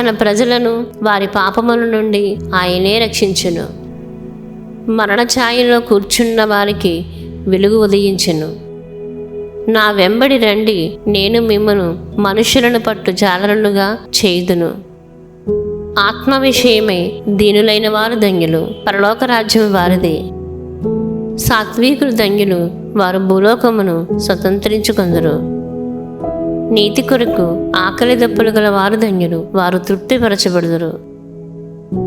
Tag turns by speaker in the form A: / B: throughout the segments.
A: తన ప్రజలను వారి పాపముల నుండి ఆయనే రక్షించును. మరణ ఛాయలో కూర్చున్న వారికి వెలుగు ఉదయించును. నా వెంబడి రండి నేను మిమ్మను మనుషులను పట్టు జాలరులుగా చేయుదును. ఆత్మ విషయమై దీనులైన వారు ధన్యులు పరలోక రాజ్యం వారిది. సాత్వికులు ధన్యులు వారు భూలోకమును స్వతంత్రించుకుందరు. నీతి కొరకు ఆకలి దప్పులు గల వారు ధన్యులు వారు తృప్తిపరచబడుదురు.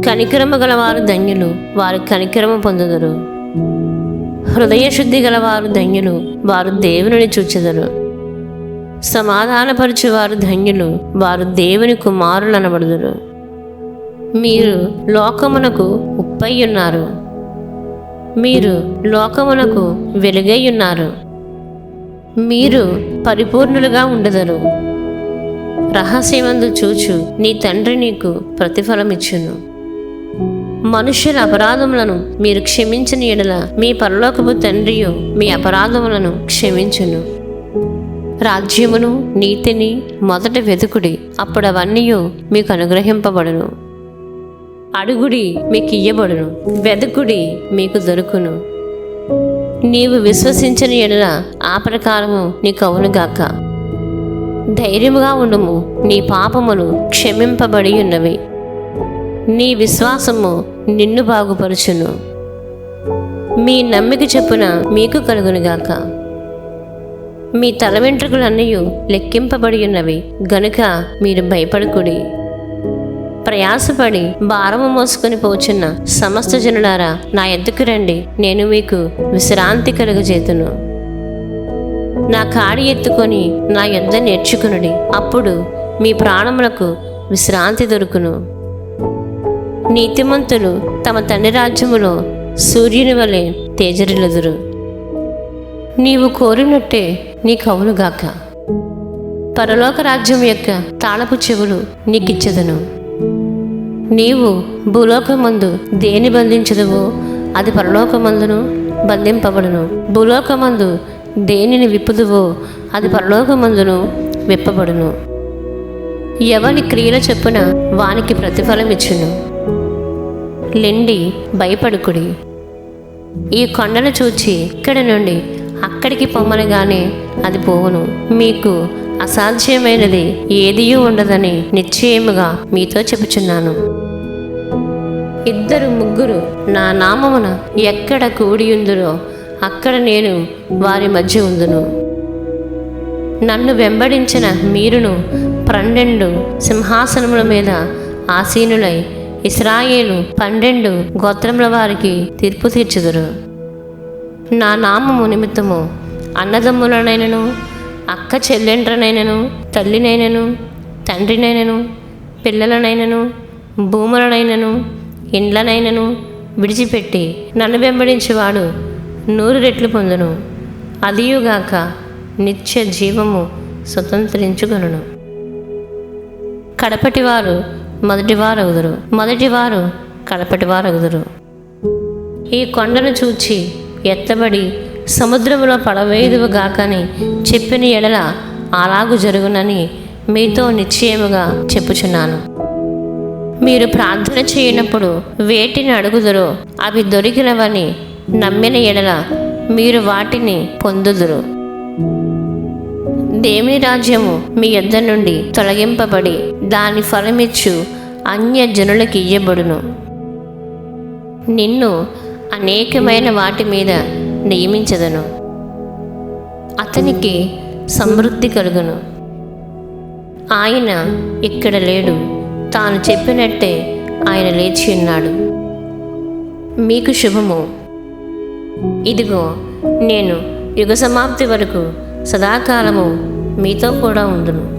A: కనికరము గల వారు ధన్యులు వారు కనికరము పొందుదురు. హృదయ శుద్ధి గల వారు ధన్యులు వారు దేవుని చూచెదరు. సమాధానపరచువారు ధన్యులు వారు దేవుని కుమారులు అనబడుదురు మీరు లోకమునకు ఉప్పై ఉన్నారు. మీరు లోకమునకు వెలుగై ఉన్నారు. మీరు పరిపూర్ణులుగా ఉండదరు. రహస్యమందు చూచు నీ తండ్రి నీకు ప్రతిఫలమిచ్చును. మనుష్యుల అపరాధములను మీరు క్షమించిన ఎడల మీ పరలోకపు తండ్రియు మీ అపరాధములను క్షమించును. రాజ్యమును నీతిని మొదట వెతుకుడి అప్పుడు అవన్నీ మీకు అనుగ్రహింపబడును. అడుగుడి మీకు ఇయ్యబడును వెతుకుడి మీకు దొరుకును. నీవు విశ్వసించిన ఎడల ఆ ప్రకారము నీకు అవునుగాక ధైర్యముగా ఉండము నీ పాపములు క్షమింపబడి ఉన్నవి. నీ విశ్వాసము నిన్ను బాగుపరుచును. మీ నమ్మిక చెప్పున మీకు కలుగునుగాక మీ తల వెంట్రుకలన్నీ లెక్కింపబడి ఉన్నవి గనుక మీరు భయపడకుడి. ప్రయాసపడి భారము మోసుకొని పోచున్న సమస్త జనులారా నా ఎద్దుకు రండి నేను మీకు విశ్రాంతి కలుగజేతును. నా కాడి ఎత్తుకొని నా యొద్ద నేర్చుకునుడి అప్పుడు మీ ప్రాణములకు విశ్రాంతి దొరుకును. నీతిమంతులు తమ తండ్రి రాజ్యములో సూర్యుని వలె తేజరిల్లుదురు. నీవు కోరినట్టే నీ కవులుగాక పరలోక రాజ్యం యొక్క తాళపు చెవులు నీకిచ్చదను. నీవు భూలోకమందు దేని బంధించదువో? అది పరలోకమందును బంధింపబడును. భూలోకమందు దేనిని విప్పుదువో? అది పరలోకమందును విప్పబడును. ఎవని క్రియల చెప్పున వానికి ప్రతిఫలం ఇచ్చును? లెండి భయపడుకుడి. ఈ కొండను చూచి ఇక్కడి నుండి అక్కడికి పొమ్మనగానే అది పోవును. మీకు అసాధ్యమైనది ఏదియూ ఉండదని నిశ్చయముగా మీతో చెబుచున్నాను ఇద్దరు ముగ్గురు నా నామమున ఎక్కడ కూడియుందునో అక్కడ నేను వారి మధ్య ఉందును. నన్ను వెంబడించిన మీరును పన్నెండు సింహాసనముల మీద ఆసీనులై ఇస్రాయేలు పన్నెండు గోత్రముల వారికి తీర్పు తీర్చుదురు. నా నామము నిమిత్తము అన్నదమ్ములనైనను అక్క చెల్లెండ్రనైనను తల్లినైనను తండ్రినైనను పిల్లలనైనను భూములనైనను ఇండ్లనైనను విడిచిపెట్టి నన్ను వెంబడించేవాడు నూరు రెట్లు పొందును. అదియుగాక నిత్య జీవము స్వతంత్రించుకొనును. కడపటివారు మొదటివారగుదురు. మొదటివారు కడపటివారగుదురు. ఈ కొండను చూచి ఎత్తబడి సముద్రములో పడవేదువు గాకని చెప్పిన ఎడల అలాగు జరుగునని మీతో నిశ్చయముగా చెప్పుచున్నాను. మీరు ప్రార్థన చేయనప్పుడు వేటిని అడుగుదురో అవి దొరికినవని నమ్మిన ఎడల మీరు వాటిని పొందుదురు. దేవుని రాజ్యము మీ యొద్ద నుండి తొలగింపబడి దాని ఫలమిచ్చు అన్య జనులకు ఇయ్యబడును. నిన్ను అనేకమైన వాటి మీద నియమించదను. అతనికి సమృద్ధి కలుగును. ఆయన ఇక్కడ లేడు. తాను చెప్పినట్టే ఆయన లేచి ఉన్నాడు. మీకు శుభము. ఇదిగో నేను యుగ సమాప్తి వరకు సదాకాలము మీతో కూడా ఉండును.